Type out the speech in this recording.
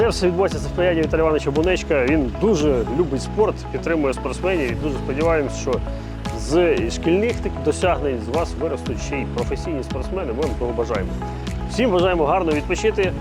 Це все відбувається за сприяння Віталія Івановича Бунечка. Він дуже любить спорт, підтримує спортсменів і дуже сподіваємось, що з шкільних таких досягнень з вас виростуть ще й професійні спортсмени. Ми вам того бажаємо. Всім бажаємо гарно відпочити.